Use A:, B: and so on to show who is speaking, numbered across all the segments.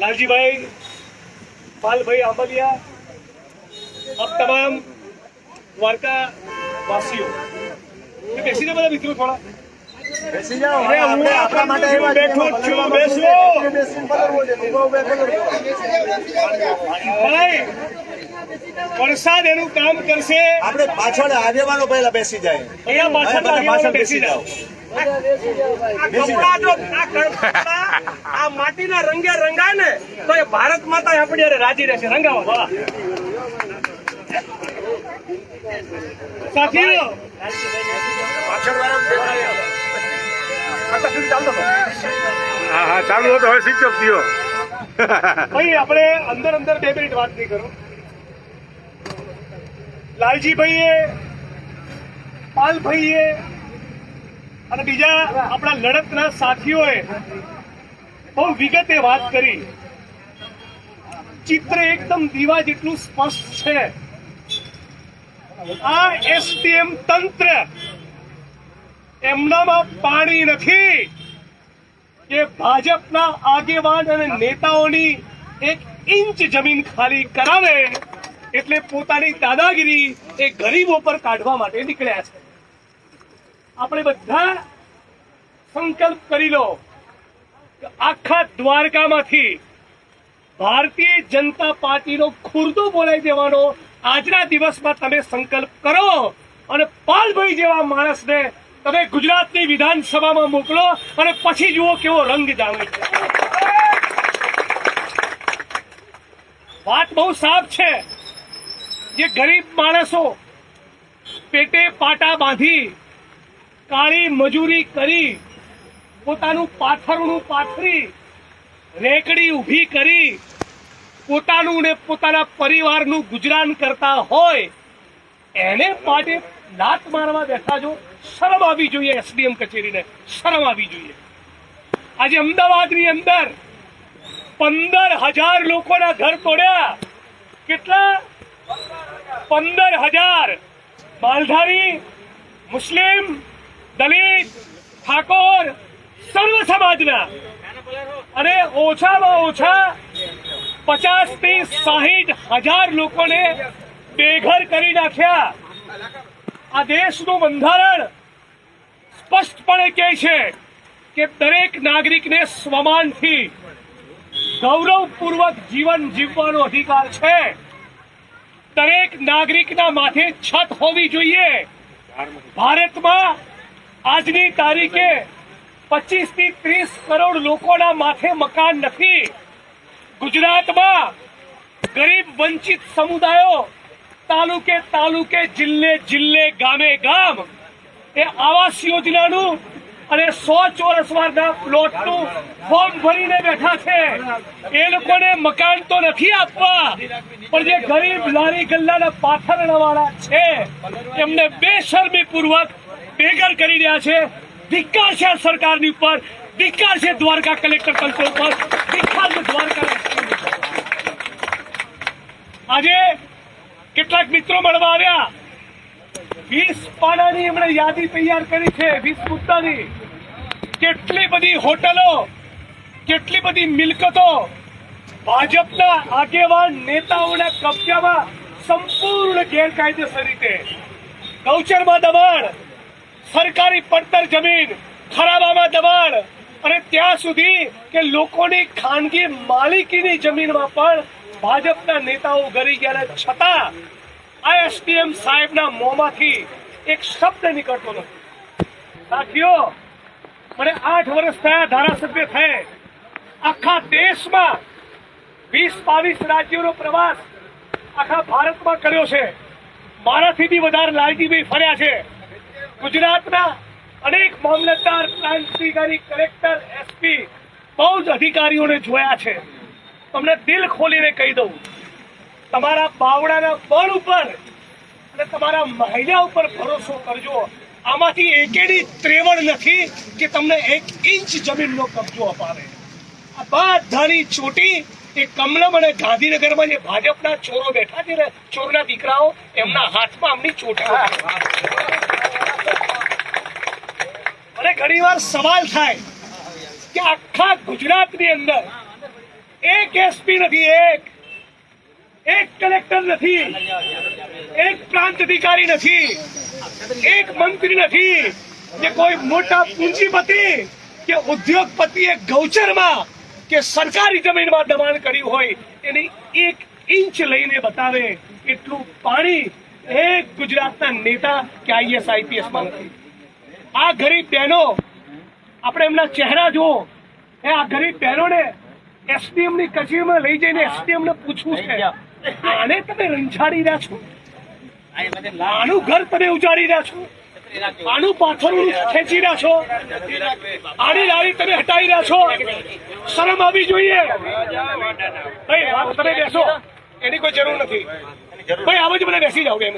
A: લાલજીભાઈ પાલભાઈ આંબલિયા આપ તમામ દ્વારકા વાસીઓ બેસી બેસીને બધા મિત્રો થોડા
B: બેસી જાઓ
A: અરે, હું
B: આપણા માટે છીએ.
A: બેઠો છું, બેસો.
B: બેસીને છે.
A: ભાઈ વરસાદ એનું કામ કરશે.
B: આપણે પાછળ આગેવાનો પહેલા બેસી જાય.
A: અહીંયા પાછળ આગેવાનો
B: પાછળ
A: બેસી
B: બેસી
A: જાઓ.
B: બેસી
C: કપડા જો આ માટીના રંગે રંગાય ને તો એ ભારત માતા આપણી રાજી રહેશે. રંગાવા
A: સાથીઓ
D: હા હા ચાલુ હતો હવે સ્વિચ ઓફ થયો.
A: ભાઈ આપણે અંદર અંદર બે મિનિટ વાત નહીં કરો. લાલજીભાઈએ, પાલભાઈએ અને બીજા આપણા લડતના સાથીઓએ બહુ વિગતે વાત કરી. ચિત્ર એકદમ દીવા જેટલું સ્પષ્ટ છે. આ એસટીએમ તંત્ર એમનામાં પાણી નથી કે ભાજપના આગેવાન અને નેતાઓની એક ઇંચ જમીન ખાલી કરાવે. એટલે પોતાની દાદાગીરી એ ગરીબો પર કાઢવા માટે નીકળ્યા છે. આપણે બધા સંકલ્પ કરી લો આખા દ્વારકામાંથી ભારતીય જનતા પાર્ટીનો ખુરદો બોલાઈ દેવાનો. આજના દિવસમાં તમે સંકલ્પ કરો અને પાલભાઈ જેવા માણસને તમે ગુજરાતની વિધાનસભામાં મોકલો અને પછી જુઓ કેવો રંગ જામે છે. વાત બહુ સાફ છે. જે ગરીબ માણસો પેટે પાટા બાંધી કાળી મજૂરી કરી, પોતાનું પાથરણું પાથરી, રેકડી ઊભી કરી, પોતાનું ને પોતાના પરિવારનું ગુજરાન કરતા હોય, એને માટે લાત મારવા બેઠા છો, શરમ આવી જોઈએ એસડીએમ કચેરીને, શરમ આવી જોઈએ. આજે અમદાવાદની અંદર પંદર હજાર લોકોના ઘર તોડ્યા. કેટલા પંદર હજાર માલધારી, મુસ્લિમ, દલિત, ઠાકોર, સર્વ સમાજના. અને ઓછામાં ઓછા પચાસથી સાહીઠ હજાર લોકોને બેઘર કરી નાખ્યા. આ દેશનું બંધારણ સ્પષ્ટપણે કહે છે કે દરેક નાગરિકને સ્વમાનથી ગૌરવપૂર્વક જીવન જીવવાનો અધિકાર છે. દરેક નાગરિકના માથે છત હોવી જોઈએ. ભારતમાં આજની તારીખે પચીસથી ત્રીસ કરોડ લોકોના માથે મકાન નથી. ગુજરાતમાં ગરીબ વંચિત સમુદાયો તાલુકે તાલુકે, જિલ્લે જિલ્લે, ગામે ગામ એ આવાસ યોજનાનું અને સો ચોરસ વારના પ્લોટનું ફોર્મ ભરીને બેઠા છે. એ લોકોને મકાન તો નથી આપવા, પણ જે ગરીબ લારી ગલ્લાના પાથરણવાળા છે, એમને બેશરમી પૂર્વક બેઘર કરી રહ્યા છે. ધિક્કાર છે સરકારની ઉપર, ધિક્કાર છે દ્વારકા કલેક્ટર કલ્ચર ઉપર, ધિક્કાર છે દ્વારકા આજે કેટલાક મિત્રો મળવા આવ્યા. વીસ પાનાની એમણે યાદી તૈયાર કરી છે, વીસ મુદ્દાની. કેટલી બધી હોટલો, કેટલી બધી મિલકતો ભાજપના આગેવાન નેતાઓના કબજામાં સંપૂર્ણ ગેરકાયદેસર રીતે. ગૌચરમાં દબાણ, સરકારી પડતર જમીન, ખરાબામાં દબાણ અને ત્યાં સુધી કે લોકોની ખાનગી માલિકીની જમીનમાં પણ ભાજપના નેતાઓ ગરી ગયા છતાં આ સાહેબના મોંમાંથી એક શબ્દ નીકળતો નથી. સાથીઓ આઠ વર્ષ થયા ધારાસભ્ય થયે. આખા દેશમાં વીસ બાવીસ રાજ્યોનો પ્રવાસ આખા ભારતમાં કર્યો છે. મારાથી બી વધારે લાલજીભાઈ ફર્યા છે. ગુજરાતના અનેક મામલતદાર, ક્રાંતિકારી, કલેક્ટર, એસપી બહુ જ અધિકારીઓને જોયા છે. તમને દિલ ખોલીને કહી દઉં, તમારા બાવડાના બળ ઉપર અને તમારા મહિલા ઉપર ભરોસો કરજો. આમાંથી એકેડી ત્રેવડ નથી કે તમને એક ઇંચ જમીનનો કબજો અપાવે. આ બધાની ચોટી એ કમલમ અને ગાંધીનગરમાં જે ભાજપના ચોરો બેઠા છે ને ચોરના દીકરાઓ, એમના હાથમાં આમની ચોટી. અને ઘણીવાર સવાલ થાય કે આખા ગુજરાતની અંદર એક એસપી નથી, એક. એક કલેક્ટર નથી. એક પ્રાંત અધિકારી નથી. એક મંત્રી નથી, કે કોઈ મોટા પૂંજીપતિ, કે ઉદ્યોગપતિએ ગૌચરમાં, કે સરકારી જમીનમાં દબાણ કર્યું હોય, એની એક ઇંચ લઈને બતાવે એટલું પાણી એક ગુજરાતના નેતા કે આઈએસ, આઈપીએસમાં આ ગરીબ બહેનો, આપણે એમના ચહેરા જુઓ. એ આ ગરીબ બહેનોને એસડીએમની કચેરીમાં લઈ જઈને એસડીએમ ને પૂછવું છે. આને તમે રંજાડી રહ્યા છો? આનું ઘર તમે ઉજાડી રહ્યા છો. આનું પાથરું ખેંચી રહ્યા છો. આની લારી તમે હટાવી રહ્યા છો. શરમ આવી જોઈએ. ભાઈ આ તમે બેસો. એની કોઈ જરૂર નથી. ભાઈ, આવો જ મને બેસી જાવ એમ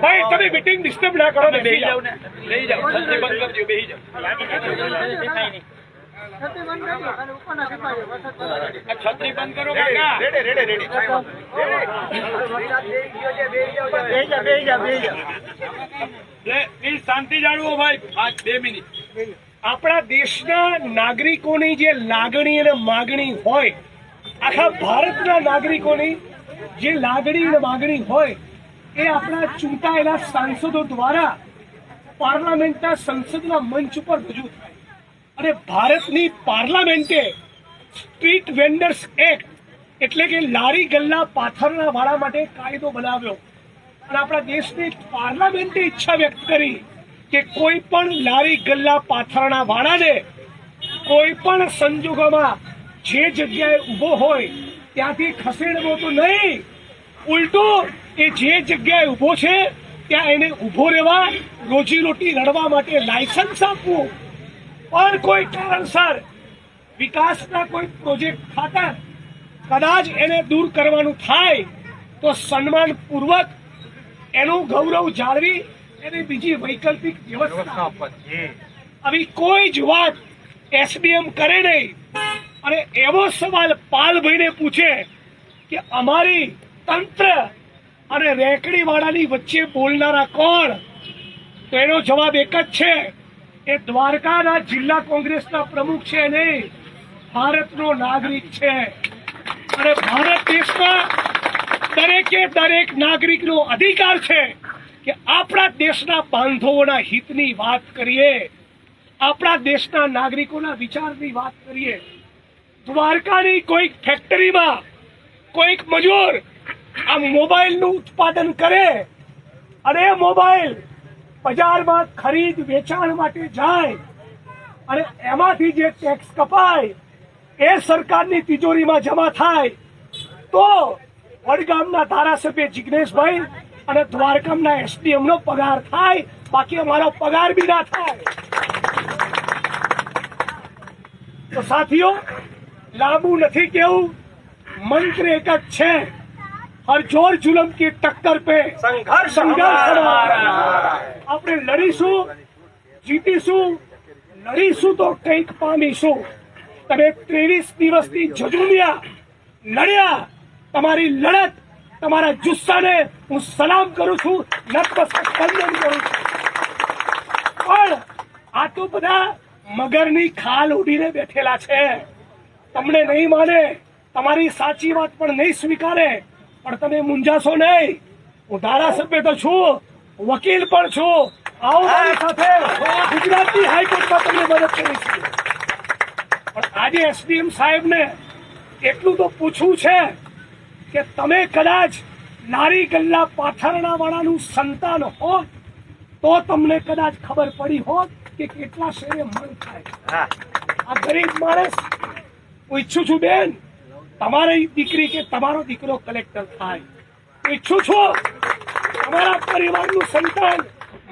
A: ભાઈ તમે મીટિંગ ડિસ્ટર્બ ના કરો બેસી પ્લીઝ
D: શાંતિ જાળવો ભાઈ. પાંચ બે મિનિટ.
A: આપણા દેશના નાગરિકોની જે લાગણી અને માગણી હોય આખા ભારતના નાગરિકોની જે લાગણી અને માગણી હોય, એ આપણા ચૂંટાયેલા સાંસદો દ્વારા પાર્લામેન્ટના સંસદના મંચ ઉપર રજૂ થાય. અને ભારતની પાર્લામેન્ટે સ્ટ્રીટ વેન્ડર્સ એક્ટ એટલે કે લારી ગલ્લા પાથરના વાળા માટે કાયદો બનાવ્યો. અને આપણા દેશની પાર્લામેન્ટે ઈચ્છા વ્યક્ત કરી કે કોઈ પણ લારી ગલ્લા પાથરના વાળાને કોઈ પણ સંજોગોમાં જે જગ્યાએ ઊભો હોય ત્યાંથી ખસેડવો તો નહીં. ઉલટું એ જે જગ્યાએ ઊભો છે ત્યાં એને ઊભો રહેવા રોજીરોટી રડવા માટે લાયસન્સ આપવું. પણ કોઈ કારણસર વિકાસના કોઈ પ્રોજેક્ટ ખાતર કદાચ એને દૂર કરવાનું થાય તો સન્માનપૂર્વક એનું ગૌરવ જાળવી એને બીજી વૈકલ્પિક વ્યવસ્થા. આવી કોઈ જ વાત એસડીએમ કરે નહીં. અને એવો સવાલ પાલભાઈને પૂછે કે અમારી તંત્ર અને રેકડીવાળાની વચ્ચે બોલનારા કોણ? તો એનો જવાબ એક જ છે એ દ્વારકાના જિલ્લા કોંગ્રેસના પ્રમુખ છે નહીં, ભારતનો નાગરિક છે. અને ભારત દેશમાં દરેકે દરેક નાગરિકનો અધિકાર છે કે આપણા દેશના બાંધવોના હિતની વાત કરીએ, આપણા દેશના નાગરિકોના વિચારની વાત કરીએ. દ્વારકાની કોઈક ફેક્ટરીમાં કોઈક મજૂર આ મોબાઈલનું ઉત્પાદન કરે અને એ મોબાઈલ બજારમાં ખરીદ વેચાણ માટે જાય અને એમાંથી જે ટેક્સ કપાય એ સરકારની તિજોરીમાં જમા થાય તો વડગામના ધારાસભ્ય જિગ્નેશભાઈ અને દ્વારકામના એસડીએમનો પગાર થાય. બાકી અમારો પગાર બી ના થાય. તો સાથીઓ લાંબુ નથી કેવું? મંત્ર એક જ છે. હર જોર જુલમ કી
C: ટક્કર
A: પે આપણે લડીશું જીતીશું લડીશું તો કંઈક પામીશું. તમે ત્રેવીસ દિવસની જજુમિયા લડ્યા. તમારી લડત તમારા જુસ્સાને હું સલામ કરું છું નતમસ્તક વંદન કરું છું. પણ આ તો બધા મગરની ખાલ ઉડીને બેઠેલા છે. તમને નહીં માને તમારી સાચી વાત પણ નહીં સ્વીકારે પણ તમે મૂંઝાશો નહીં. હું ધારાસભ્ય તો છું વકીલ પણ છું. આવો સાથે ગુજરાતની હાઈકોર્ટમાં તમને મદદ કરીશું. પણ આજે એસડીએમ સાહેબને એટલું તો પૂછવું છે કે તમે કદાચ નારી ગલ્લા પાથરણા વાળાનું સંતાન હોત તો તમને કદાચ ખબર પડી હોત કે કેટલા શેરે મન થાય. આ ગરીબ માણસ હું ઈચ્છું છું બેન, તમારી દીકરી કે તમારો દીકરો કલેક્ટર થાય. ઈચ્છું છું તમારા પરિવારનું સંતાન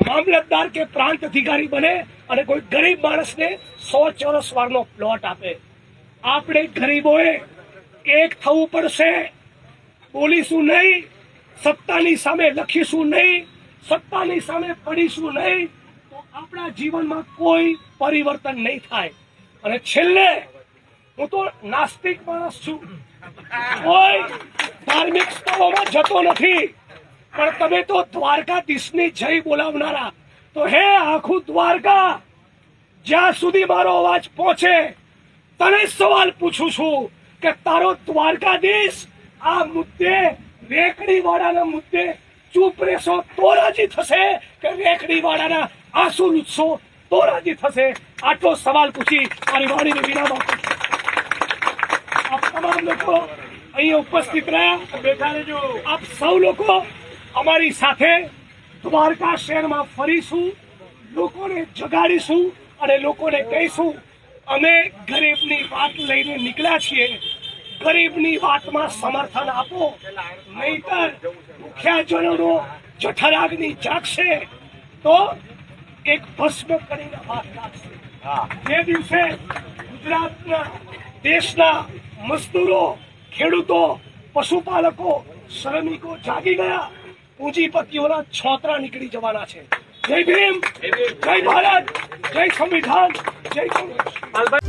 A: મામલતદાર કે પ્રાંત અધિકારી બને અને કોઈ ગરીબ માણસને સો ચોરસ વારનો પ્લોટ આપે. આપણે ગરીબોએ એક થવું પડશે, બોલીશું નહીં, સત્તાની સામે લખીશું નહીં, સત્તાની સામે પડીશું નહીં, તો આપણા જીવનમાં કોઈ પરિવર્તન નહીં થાય. અને છેલ્લે હું તો નાસ્તિક માણસ છું. કોઈ ધાર્મિક સ્થળોમાં જતો નથી. પણ તમે તો દ્વારકાધીશની જય બોલાવનારા. તો હે આખું દ્વારકા, જ્યાં સુધી મારો અવાજ પહોંચે, તને સવાલ પૂછું છું કે તારો દ્વારકાધીશ આ મુદ્દે રેકડી વાળાના મુદ્દે ચૂપ રહેશો તો રાજી થશે કે રેકડી વાળાના આંસુ લૂછશો તો રાજી થશે? આટલો સવાલ પૂછી મારી વાણીને વિરામ આપું. આપ તમામ લોકો અહીં ઉપસ્થિત રહ્યા બેઠા રહેજો. આપ સૌ લોકો અમારી સાથે દ્વારકા શહેરમાં ફરીશું લોકોને જગાડીશું અને લોકોને કહીશું અમે ગરીબની વાત લઈને નીકળ્યા છીએ. ગરીબની વાતમાં સમર્થન આપો. નહીતર મુખ્યજનોનો જઠરાગ્નિ જાગશે તો એક ભસ્મ કરીને વાત લાગશે જે દિવસે ગુજરાતના દેશના મજદૂરો, ખેડૂતો, પશુપાલકો, શ્રમિકો જાગી ગયા. પૂંજીપતિઓના છોતરા નીકળી જવાના છે. જય ભીમ, જય ભારત, જય સંવિધાન, જય